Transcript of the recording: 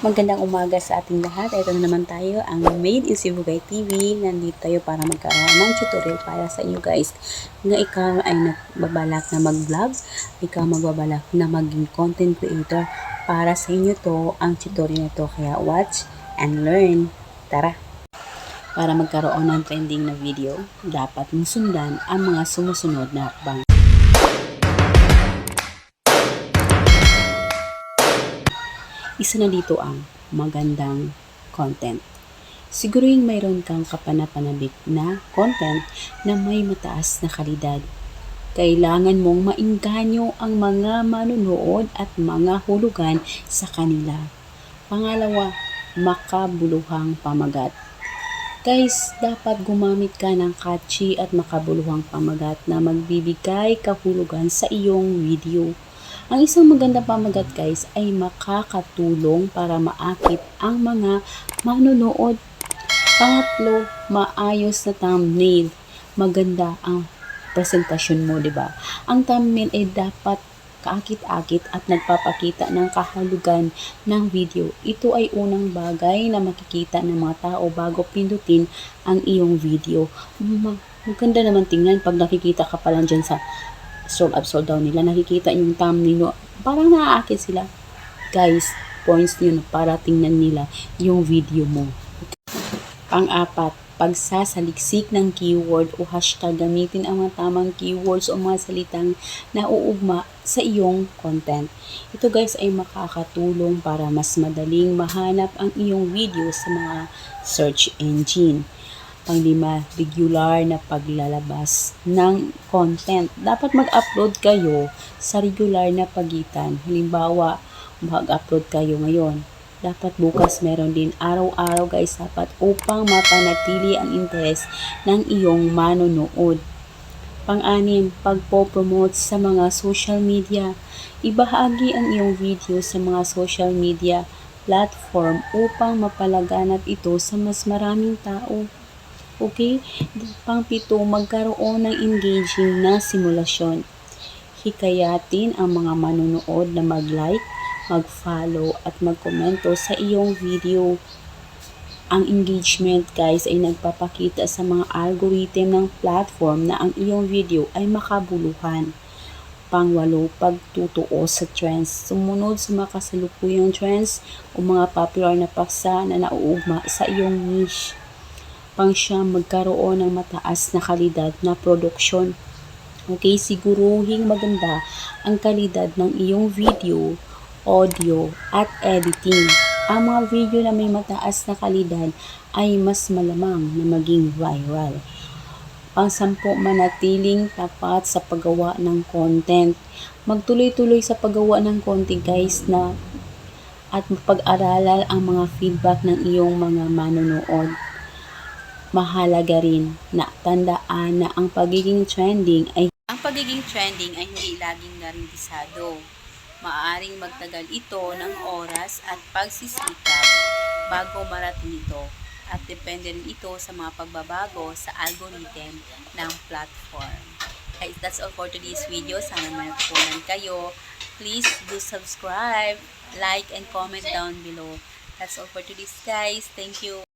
Magandang umaga sa ating lahat. Ito na naman tayo, ang Made in Sibugay TV. Nandito tayo para magkaroon ng tutorial para sa inyo guys. Nga ikaw ay nagbabalak na mag-vlog, ikaw magbabalak na maging content creator. Para sa inyo to, ang tutorial na to. Kaya watch and learn. Tara! Para magkaroon ng trending na video, dapat mong sundan ang mga sumusunod na hakbang. Isa na dito ang magandang content. Siguruhin mayroon kang kapanapanabik na content na may mataas na kalidad. Kailangan mong maingganyo ang mga manunood at mga hulugan sa kanila. Pangalawa, makabuluhang pamagat. Guys, dapat gumamit ka ng catchy at makabuluhang pamagat na magbibigay kahulugan sa iyong video. Ang isang magandang pamagat guys ay makakatulong para maakit ang mga manonood. Pangatlo, maayos na thumbnail. Maganda ang presentasyon mo, di ba? Ang thumbnail ay dapat kaakit-akit at nagpapakita ng kahulugan ng video. Ito ay unang bagay na makikita ng mga tao bago pindutin ang iyong video. Ma- Maganda naman tingnan pag nakikita ka pa lang dyan sa up, scroll down nila, nakikita yung thumbnail, parang naaakit sila. Guys, points na para tingnan nila yung video mo. Pang-apat, pagsasaliksik ng keyword o hashtag gamitin ang mga tamang keywords o mga salitang nauugma sa iyong content. Ito guys ay makakatulong para mas madaling mahanap ang iyong video sa mga search engine. Panglima, regular na paglalabas ng content. Dapat mag-upload kayo sa regular na pagitan. Halimbawa, mag-upload kayo ngayon. Dapat bukas meron din araw-araw guys dapat upang mapanatili ang interes ng iyong manonood. Pang-anim, pagpo-promote sa mga social media. Ibahagi ang iyong video sa mga social media platform upang mapalaganap ito sa mas maraming tao. Okay? Pang-pito, magkaroon ng engaging na simulasyon. Hikayatin ang mga manonood na mag-like, mag-follow at mag-komento sa iyong video. Ang engagement guys ay nagpapakita sa mga algorithm ng platform na ang iyong video ay makabuluhan. Pangwalo, pagtutuo sa trends. Sumunod sa mga kasalukuyang trends o mga popular na paksa na nauugma sa iyong niche. Pangsyam, magkaroon ng mataas na kalidad na produksyon. Okay, siguruhing maganda ang kalidad ng iyong video audio, at editing. Ang mga video na may mataas na kalidad ay mas malamang na maging viral. Pangsampo, manatiling tapat sa paggawa ng content. Magtuloy-tuloy sa paggawa ng content guys na at pag-aralan ang mga feedback ng iyong mga manonood. Mahalaga rin na tandaan na ang pagiging trending ay ang pagiging trending ay hindi laging garantisado maaring magtagal ito ng oras at pagsisikap bago marating ito at depende rin ito sa mga pagbabago sa algorithm ng platform. Guys, that's all for today's video. Sana may natutunan kayo. Please do subscribe, like, and comment down below. That's all for today's guys. Thank you.